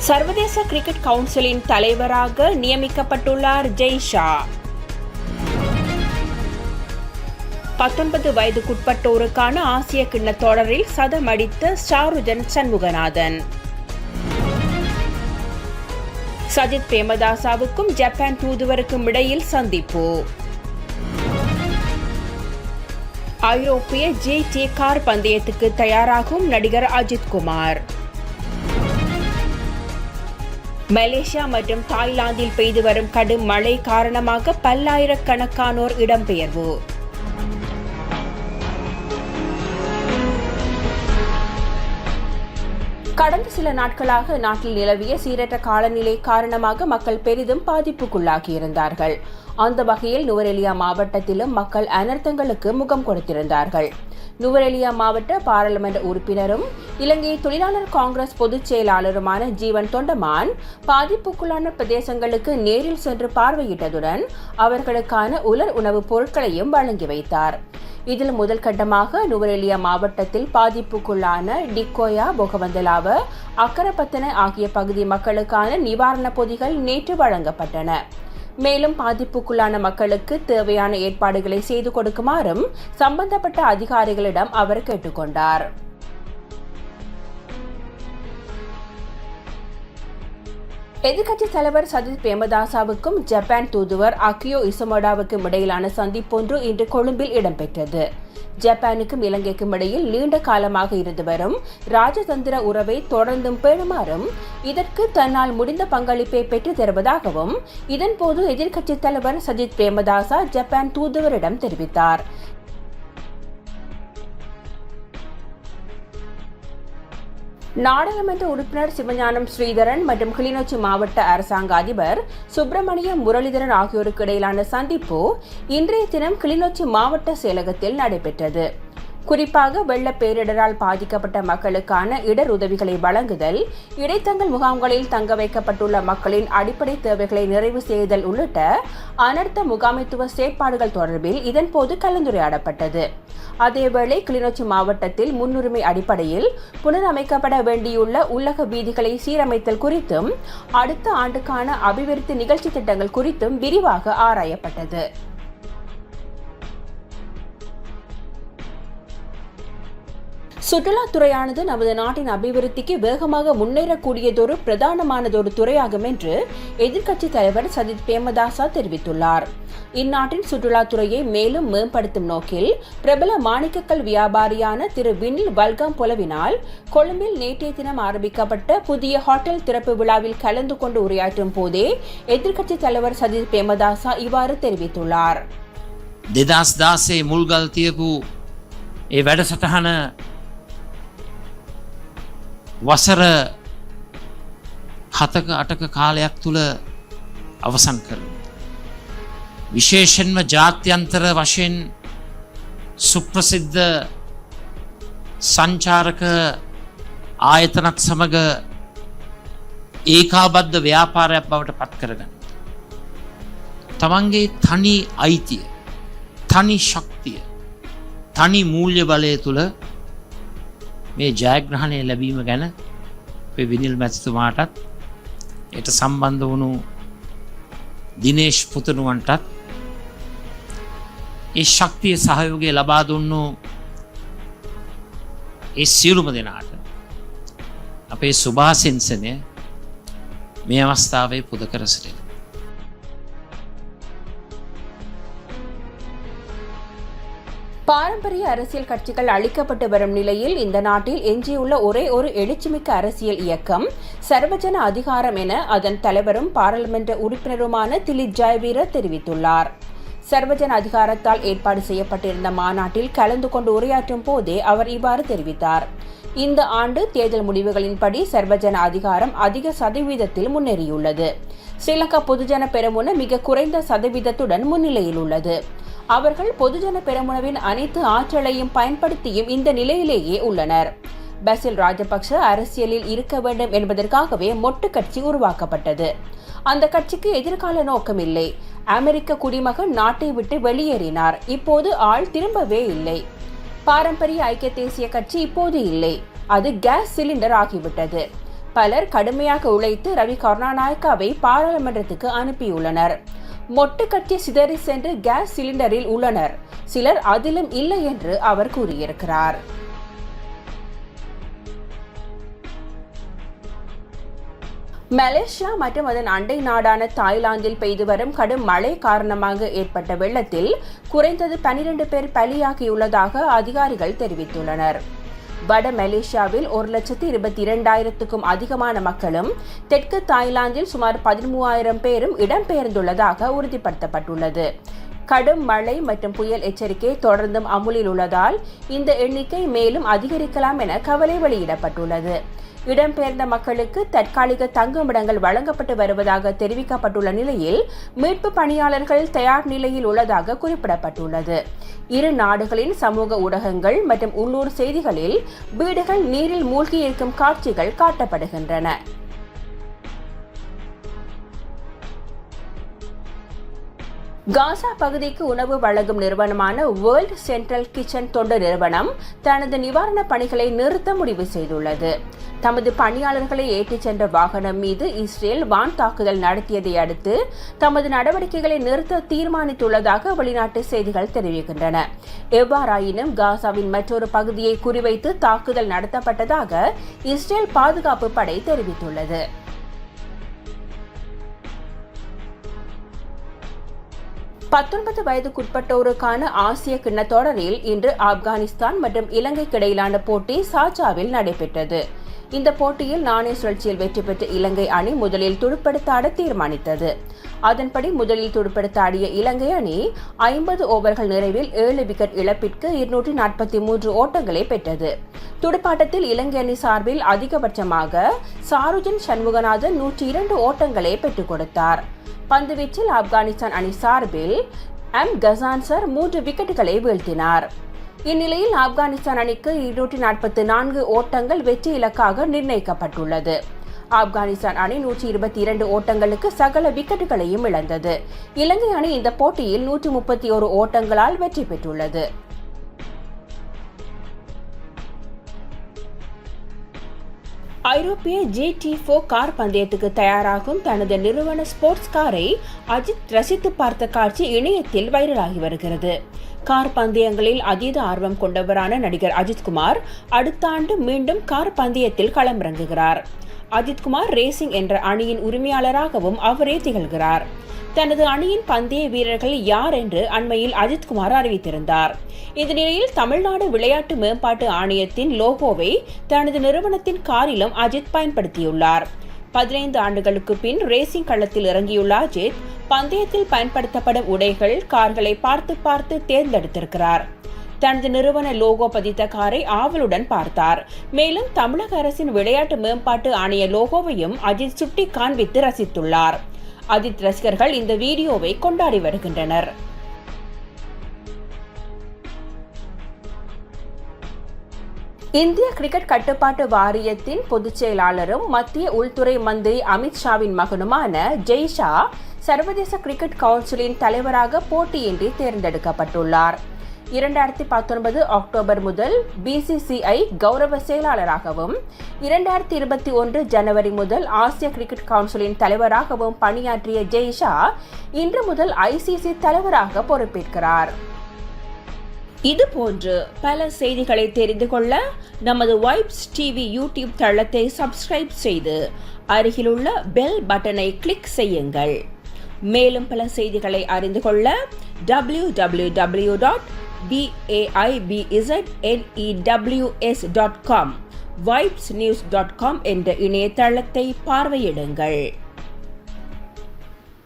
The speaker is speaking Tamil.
சர்வதேச கிரிக்கெட் கவுன்சிலின் தலைவராக நியமிக்கப்பட்டுள்ளார் ஜெய்ஷா. பத்தொன்பது வயதுக்குட்பட்டோருக்கான ஆசிய கிண்ண தொடரில் சதம் அடித்த ஷாருஜன் சண்முகநாதன். சஜித் பிரேமதாசாவுக்கும் ஜப்பான் தூதுவருக்கும் இடையில் சந்திப்பு. ஐரோப்பிய ஜே டி கார் பந்தயத்துக்கு தயாராகும் நடிகர் அஜித் குமார். மலேசியா மற்றும் தாய்லாந்தில் பெய்து வரும் கடும் மழை காரணமாக பல்லாயிரக்கணக்கானோர் இடம்பெயர்வு. கடந்த சில நாட்களாக நாட்டில் நிலவிய சீரற்ற காலநிலை காரணமாக மக்கள் பெரிதும் பாதிப்புக்குள்ளாகியிருந்தார்கள். அந்த வகையில் நுவரெலியா மாவட்டத்திலும் மக்கள் அனர்த்தங்களுக்கு முகம் கொடுத்திருந்தார்கள். நுவரெலியா மாவட்ட பாராளுமன்ற உறுப்பினரும் இலங்கை தொழிலாளர் காங்கிரஸ் பொதுச் செயலாளருமான ஜீவன் தொண்டமான் பாதிப்புக்குள்ளான பிரதேசங்களுக்கு நேரில் சென்று பார்வையிட்டதுடன் அவர்களுக்கான உலர் உணவுப் பொருட்களையும் வழங்கி வைத்தார். இதில் முதல் கட்டமாக நுவரெலியா மாவட்டத்தில் பாதிப்புக்குள்ளான டிக்கோயா பொகவந்தலாவ அக்கரப்பத்தன ஆகிய பகுதி மக்களுக்கான நிவாரணப் பொதிகள் நேற்று வழங்கப்பட்டன. மேலும் பாதிப்புக்குள்ளான மக்களுக்கு தேவையான ஏற்பாடுகளை செய்து கொடுக்குமாறும் சம்பந்தப்பட்ட அதிகாரிகளிடம் அவர் கேட்டுக்கொண்டார். எதிர்க்கட்சி தலைவர் சஜித் பிரேமதாசாவுக்கும் ஜப்பான் தூதுவர் அக்கியோ இசமோடாவுக்கும் இடையிலான சந்திப்பொன்று இன்று கொழும்பில் இடம்பெற்றது. ஜப்பானுக்கும் இலங்கைக்கும் இடையில் நீண்ட காலமாக இருந்து வரும் ராஜதந்திர உறவை தொடர்ந்தும் பெறுமாறும் இதற்கு தன்னால் முடிந்த பங்களிப்பை பெற்று தருவதாகவும் இதன்போது எதிர்க்கட்சித் தலைவர் சஜித் பிரேமதாசா ஜப்பான் தூதுவரிடம் தெரிவித்தார். நாடாளுமன்ற உறுப்பினர் சிவஞானம் ஸ்ரீதரன் மற்றும் கிளிநொச்சி மாவட்ட அரசாங்க அதிபர் சுப்பிரமணியம் முரளிதரன் ஆகியோருக்கு இடையிலான சந்திப்பு இன்றைய தினம் கிளிநொச்சி மாவட்ட செயலகத்தில் நடைபெற்றது. குறிப்பாக வெள்ள பேரிடரால் பாதிக்கப்பட்ட மக்களுக்கான இடர் உதவிகளை வழங்குதல் இடைத்தங்கல் முகாம்களில் தங்க வைக்கப்பட்டுள்ள மக்களின் அடிப்படை தேவைகளை நிறைவு செய்தல் உள்ளிட்ட அனர்த்த முகாமைத்துவ செயற்பாடுகள் தொடர்பில் இதன்போது கலந்துரையாடப்பட்டது. அதேவேளை கிளிநொச்சி மாவட்டத்தில் முன்னுரிமை அடிப்படையில் புனரமைக்கப்பட வேண்டியுள்ள உள்ளக வீதிகளை சீரமைத்தல் குறித்தும் அடுத்த ஆண்டுக்கான அபிவிருத்தி நிகழ்ச்சி திட்டங்கள் குறித்தும் விரிவாக ஆராயப்பட்டது. சுற்றுலாத்துறையானது நமது நாட்டின் அபிவிருத்திக்கு வேகமாக முன்னேறக்கூடியதொரு பிரதானமானதொரு துறையாகும் என்று எதிர்க்கட்சி தலைவர் சஜித் பிரேமதாசா தெரிவித்துள்ளார் இந்நாட்டின் சுற்றுலாத்துறையை மேலும் மேம்படுத்தும் நோக்கில் பிரபல மாணிக்கக்கல் வியாபாரியான திரு வினில் வல்காம் புலவினால் கொழும்பில் நேற்றைய தினம் ஆரம்பிக்கப்பட்ட புதிய ஹோட்டல் திறப்பு விழாவில் கலந்து கொண்டு உரையாற்றும் போதே எதிர்க்கட்சி தலைவர் சஜித் பிரேமதாசா இவ்வாறு தெரிவித்துள்ளார் දෙදස් දාසේ මුල්ගල් තියපු ඒ වැඩසටහන වසර හතක අටක කාලයක් තුළ අවසන් කර. විශේෂෙන්ම ජාත්‍යන්තර වශයෙන් සුප්‍රසිද්ධ සංචාරක ආයතනත් සමඟ ඒකාබද්ධ ව්‍යාපාරයක් බවට පත් කරගන්න. තමන්ගේ තනි අයිතිය තනි ශක්තිය තනි මූල්‍ය බලය තුළ මේ ජයග්‍රහණය ලැබීම ගැන විනිල් මැතිතුමාටත් එට සම්බන්ධ වුණු දිනේශ් පුතනුවන්ටත් ඒ ශක්තිය සහයෝගේ ලබා දුන්නු ඒ සියලුම දෙනාට අපේ සුභාසිංසනය මේ අවස්ථාවේ පුද කරසිටෙන. பாரம்பரிய அரசியல் கட்சிகள் அளிக்கப்பட்டு வரும் நிலையில் இந்த நாட்டில் எஞ்சியுள்ள ஒரே ஒரு எழுச்சிமிக்க அரசியல் இயக்கம் சர்வஜன அதிகாரம் என அதன் தலைவரும் பாராளுமன்ற உறுப்பினருமான திலித் ஜெயவீர தெரிவித்துள்ளார். சர்வஜன அதிகாரத்தால் ஏற்பாடு செய்யப்பட்டிருந்த மாநாட்டில் கலந்து கொண்டு உரையாற்றும் போதே அவர் இவ்வாறு தெரிவித்தார். இந்த ஆண்டு தேர்தல் முடிவுகளின்படி சர்வஜன அதிகாரம் அதிக சதவீதத்தில் முன்னேறியுள்ளது. ஸ்ரீலங்கா பொதுஜன பெருமுன மிக குறைந்த சதவீதத்துடன் முன்னிலையில் உள்ளது. அவர்கள் பொதுஜன பெருமுனவின் அனைத்து ஆற்றலையும் பயன்படுத்தியும் இந்த நிலையிலேயே உள்ளனர். பசில் ராஜபக்ஷ அரசியலில் இருக்க வேண்டும் என்பதற்காகவே மொட்டு கட்சி உருவாக்கப்பட்டது. அந்த கட்சிக்கு எதிர்கால நோக்கம் இல்லை. அமெரிக்க குடிமகன் நாட்டை விட்டு வெளியேறினார். இப்போது ஆள் திரும்பவே இல்லை. பாரம்பரிய ஐக்கிய தேசிய கட்சி இப்போது இல்லை. அது கேஸ் சிலிண்டர் ஆகிவிட்டது. பலர் கடுமையாக உழைத்து ரவி கருணாநாயக்காவை பாராளுமன்றத்துக்கு அனுப்பியுள்ளனர். மொட்டு கட்டி சிதறி சென்று கேஸ் சிலிண்டரில் உள்ளனர். சிலர் அதிலும் இல்லை என்று அவர் கூறியிருக்கிறார். மலேசியா மற்றும் அதன் அண்டை நாடான தாய்லாந்தில் பெய்து வரும் கடும் மழை காரணமாக ஏற்பட்ட வெள்ளத்தில் குறைந்தது பனிரெண்டு பேர் பலியாகியுள்ளதாக அதிகாரிகள் தெரிவித்துள்ளனர். வட மலேசியாவில் ஒரு லட்சத்து இருபத்தி இரண்டாயிரத்துக்கும் அதிகமான மக்களும் தெற்கு தாய்லாந்தில் சுமார் பதிமூவாயிரம் பேரும் இடம்பெயர்ந்துள்ளதாக உறுதிப்படுத்தப்பட்டுள்ளது. கடும் மழை மற்றும் புயல் எச்சரிக்கை தொடர்ந்தும் அமுலில் உள்ளதால் இந்த எண்ணிக்கை மேலும் அதிகரிக்கலாம் என கவலை வெளியிடப்பட்டுள்ளது. இடம்பெயர்ந்த மக்களுக்கு தற்காலிக தங்குமிடங்கள் வழங்கப்பட்டு வருவதாக தெரிவிக்கப்பட்டுள்ள நிலையில் மீட்பு பணியாளர்கள் தயார் நிலையில் உள்ளதாக குறிப்பிடப்பட்டுள்ளது. இரு நாடுகளின் சமூக ஊடகங்கள் மற்றும் உள்ளூர் செய்திகளில் வீடுகள் நீரில் மூழ்கியிருக்கும் காட்சிகள் காட்டப்படுகின்றன. காசா பகுதிக்கு உணவு வழங்கும் நிறுவனமான வேர்ல்ட் சென்ட்ரல் கிச்சன் தொண்டு நிறுவனம் தனது நிவாரணப் பணிகளை நிறுத்த முடிவு செய்துள்ளது. தமது பணியாளர்களை ஏற்றிச் சென்ற வாகனம் மீது இஸ்ரேல் வான் தாக்குதல் நடத்தியதை அடுத்து தமது நடவடிக்கைகளை நிறுத்த தீர்மானித்துள்ளதாக வெளிநாட்டு செய்திகள் தெரிவிக்கின்றன. எவ்வாறாயினும் காசாவின் மற்றொரு பகுதியை குறிவைத்து தாக்குதல் நடத்தப்பட்டதாக இஸ்ரேல் பாதுகாப்பு படை தெரிவித்துள்ளது. பத்தொன்பது வயதுக்குட்பட்டோருக்கான ஆசிய கிண்ண தொடரில் இன்று ஆப்கானிஸ்தான் மற்றும் இலங்கைக்கு இடையிலான போட்டி சாச்சாவில் நடைபெற்றது. இந்த போட்டியில் நாணய சுழற்சியில் வெற்றி பெற்ற இலங்கை அணி முதலில் துடுப்படுத்தாட தீர்மானித்தது. அதன்படி முதலில் துடுப்படுத்தாடிய இலங்கை அணி ஐம்பது ஓவர்கள் நிறைவில் ஏழு விக்கெட் இழப்பிற்கு இருநூற்றி நாற்பத்தி மூன்று ஓட்டங்களை பெற்றது. துடுப்பாட்டத்தில் இலங்கை அணி சார்பில் அதிகபட்சமாக சாருஜன் சண்முகநாதன் நூற்றி இரண்டு ஓட்டங்களை பெற்றுக் கொடுத்தார். பந்துவீச்சில் ஆப்கானிஸ்தான் அணி சார்பில் எம். கசான்சர் மூன்று விக்கெட்டுகளை வீழ்த்தினார். இந்நிலையில் ஆப்கானிஸ்தான் அணிக்கு இருநூற்றி நாற்பத்தி நான்கு ஓட்டங்கள் வெற்றி இலக்காக நிர்ணயிக்கப்பட்டுள்ளது. ஆப்கானிஸ்தான் அணி நூற்றி இருபத்தி இரண்டு ஓட்டங்களுக்கு சகல விக்கெட்டுகளையும் இழந்தது. இலங்கை அணி இந்த போட்டியில் நூற்றி முப்பத்தி ஒரு ஓட்டங்களால் வெற்றி பெற்றுள்ளது. ஐரோப்பிய ஜிடி ஃபோ கார் பந்தயத்துக்கு தயாராகும் தனது நிறுவன ஸ்போர்ட்ஸ் காரை அஜித் ரசித்து பார்த்த காட்சி இணையத்தில் வைரலாகி வருகிறது. கார் பந்தயங்களில் அதீத ஆர்வம் கொண்டவரான நடிகர் அஜித்குமார் அடுத்த ஆண்டு மீண்டும் கார் பந்தயத்தில் களமிறங்குகிறார். அஜித்குமார் ரேசிங் என்ற அணியின் உரிமையாளராகவும் அவரே திகழ்கிறார். தனது அணியின் பந்தய வீரர்கள் யார் என்று அண்மையில் அஜித்குமார் அறிவித்திருந்தார். இந்த நிலையில் தமிழ்நாடு விளையாட்டு மேம்பாட்டு ஆணையத்தின் லோகோவை தனது நிறுவனத்தின் காரிலும் அஜித் பயன்படுத்தியுள்ளார். பதினைந்து ஆண்டுகளுக்கு பின் ரேசிங் களத்தில் இறங்கியுள்ள அஜித் பந்தயத்தில் பயன்படுத்தப்படும் உடைகள் கார்களை பார்த்து பார்த்து தேர்ந்தெடுத்திருக்கிறார். தனது நிறுவன லோகோ பதித்த காரை ஆவலுடன் பார்த்தார். மேலும் தமிழக அரசின் விளையாட்டு மேம்பாட்டு ஆணைய லோகோவையும் அஜித் சுட்டி காண்பித்து ரசித்துள்ளார். அஜித் ரசிகர்கள் இந்த வீடியோவை கொண்டாடி வருகின்றனர். இந்திய கிரிக்கெட் கட்டுப்பாட்டு வாரியத்தின் பொதுச் செயலாளரும் மத்திய உள்துறை மந்திரி அமித்ஷாவின் மகனுமான ஜெய்ஷா சர்வதேச கிரிக்கெட் கவுன்சிலின் தலைவராக போட்டியின்றி தேர்ந்தெடுக்கப்பட்டுள்ளார். இரண்டாயிரத்தி பத்தொன்பது அக்டோபர் முதல் பிசிசிஐ கௌரவ செயலாளராகவும் இரண்டாயிரத்தி இருபத்தி ஒன்று ஜனவரி முதல் ஆசிய கிரிக்கெட் கவுன்சிலின் தலைவராகவும் பணியாற்றிய ஜெய்ஷா இன்று முதல் ஐசிசி தலைவராக பொறுப்பேற்கிறார். இது போன்று பல செய்திகளை தெரிந்து கொள்ள நமது வைப்ஸ் டிவி யூடியூப் தளத்தை சப்ஸ்கிரைப் செய்து அருகிலுள்ள பெல் பட்டனை கிளிக் செய்யுங்கள். மேலும் பல செய்திகளை அறிந்து கொள்ள W W W dot பிஏஐபிஇசட்என்இடபிள்யூஎஸ் dot com Vibes news dot com என்ற இணையதளத்தை பார்வையிடுங்கள்.